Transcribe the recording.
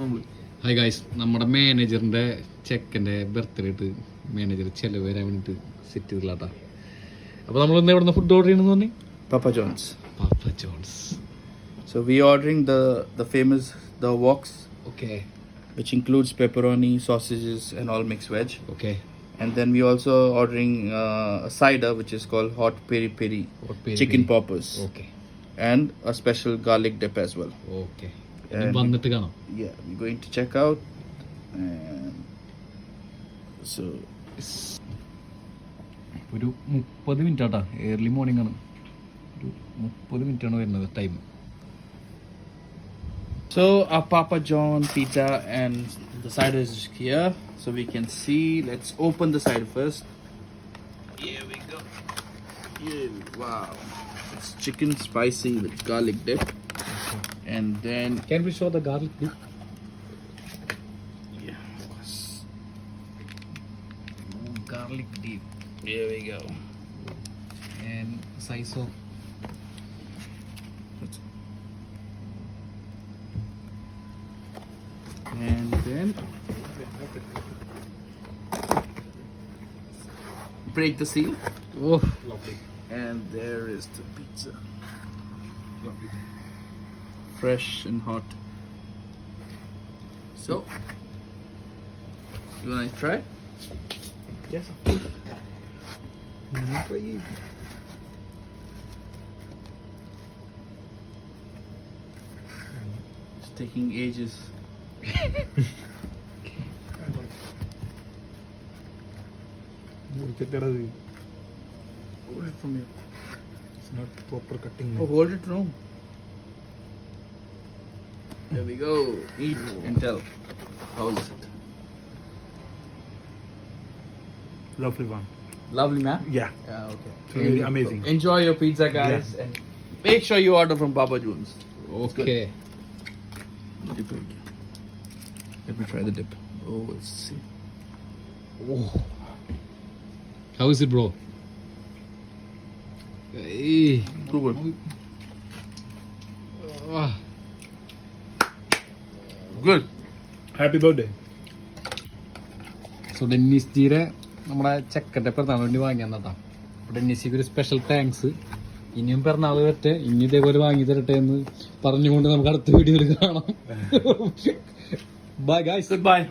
നമ്മൾ hi guys നമ്മുടെ മാനേജറിന്റെ ചെക്കന്റെ ബർത്ത്ഡേ ഇട്ട് മാനേജർ ചെലവ് വരാൻ വേണ്ടിയിട്ട് സെറ്റ് ചെയ്തില്ലാട്ടാ അപ്പോൾ നമ്മൾ ഇന്ന് എവിടെ ഫുഡ് ഓർഡർ ചെയ്യണമെന്ന് പറഞ്ഞു Papa John's. Papa John's so we ordering the the famous the works okay which includes pepperoni, sausages, and all mixed veg. Okay. And then we also ordering uh, a cider which is called hot peri peri hot chicken poppers Okay. and a special garlic dip as well. Okay And- വന്നിട്ട് കാണാം Yeah, we're going to check out. And so ഒരു മുപ്പത് minute ആട്ടാ early morning ആണ് ഒരു മുപ്പത് minute ആണ് വരുന്നത് time So our Papa John pizza and the cider is here, so we can see. Let's open the cider first. Here we go. Yeah, wow, it's chicken spicy with garlic dip, and then can we show the garlic please? yeah of course. Garlic dip. Here we go. And size of and then break the seal. Oh. lovely and there is the pizza. Lovely. Fresh and hot. So, you wanna try? Yes. Not mm-hmm. for you. It's taking ages. Look at that. It's Hold it from here. not proper cutting. Oh, hold it wrong. There we go. Eat and tell. How is it? Lovely one. Lovely, man. Yeah. Yeah. Okay. It's really amazing. Enjoy your pizza, guys, Yeah. and make sure you order from Papa Jones. Okay. Dip it. Let me try the dip. Oh, let's see. Oh, How is it, bro? Hey. too good. Ah. Good. Happy birthday so Dennis ജിയുടെ നമ്മുടെ ചെക്കന്റെ പിറന്നാൾ വേണ്ടി വാങ്ങിയാൽ കേട്ടോ അപ്പോൾ ഡെന്നിസിക്ക് ഒരു special thanks ഇനിയും പിറന്നാൾ വരട്ടെ. ഇനി ഇതേപോലെ വാങ്ങി തരട്ടെ എന്ന് പറഞ്ഞുകൊണ്ട് നമുക്ക് അടുത്ത വീഡിയോയിൽ കാണാം. Bye guys Goodbye.